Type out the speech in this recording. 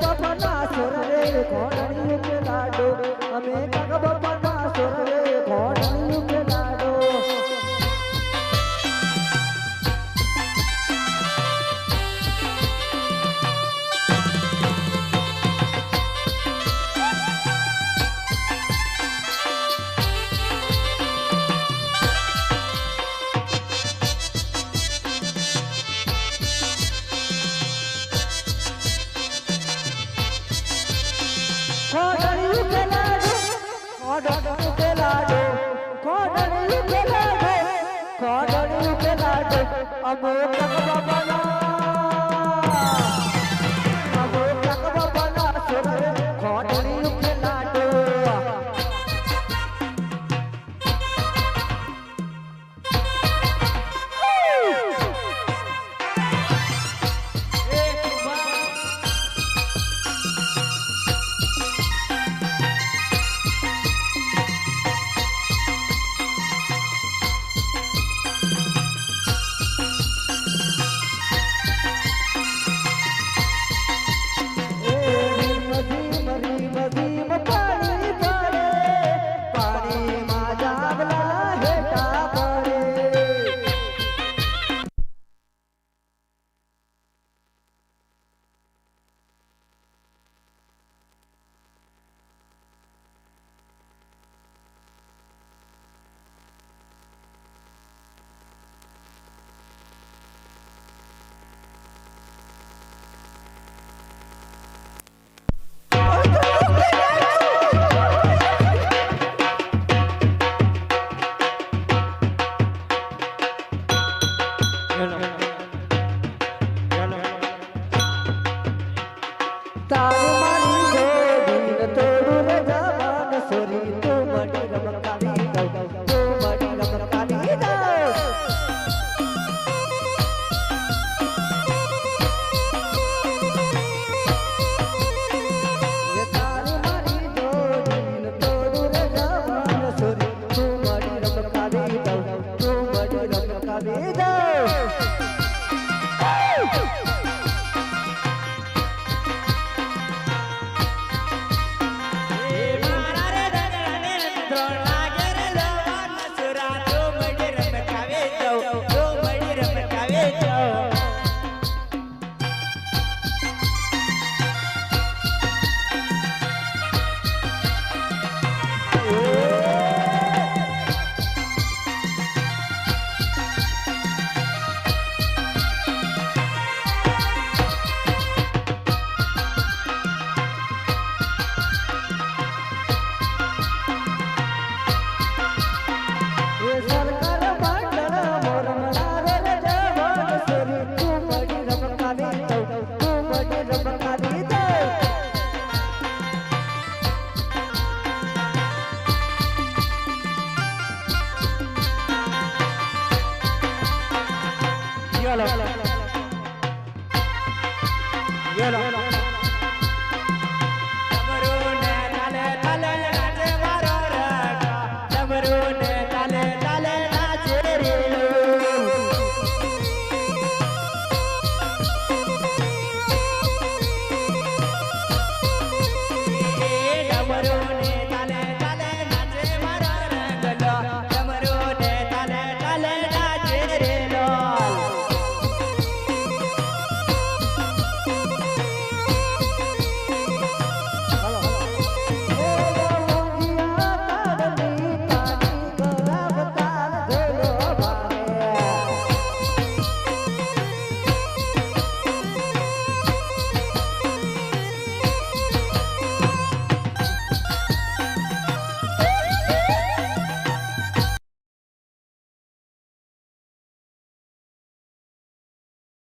બાપા ના સોરે કોણ લાડો અમે કાકા બાપા અમોક બાબાના Tarun निघाला.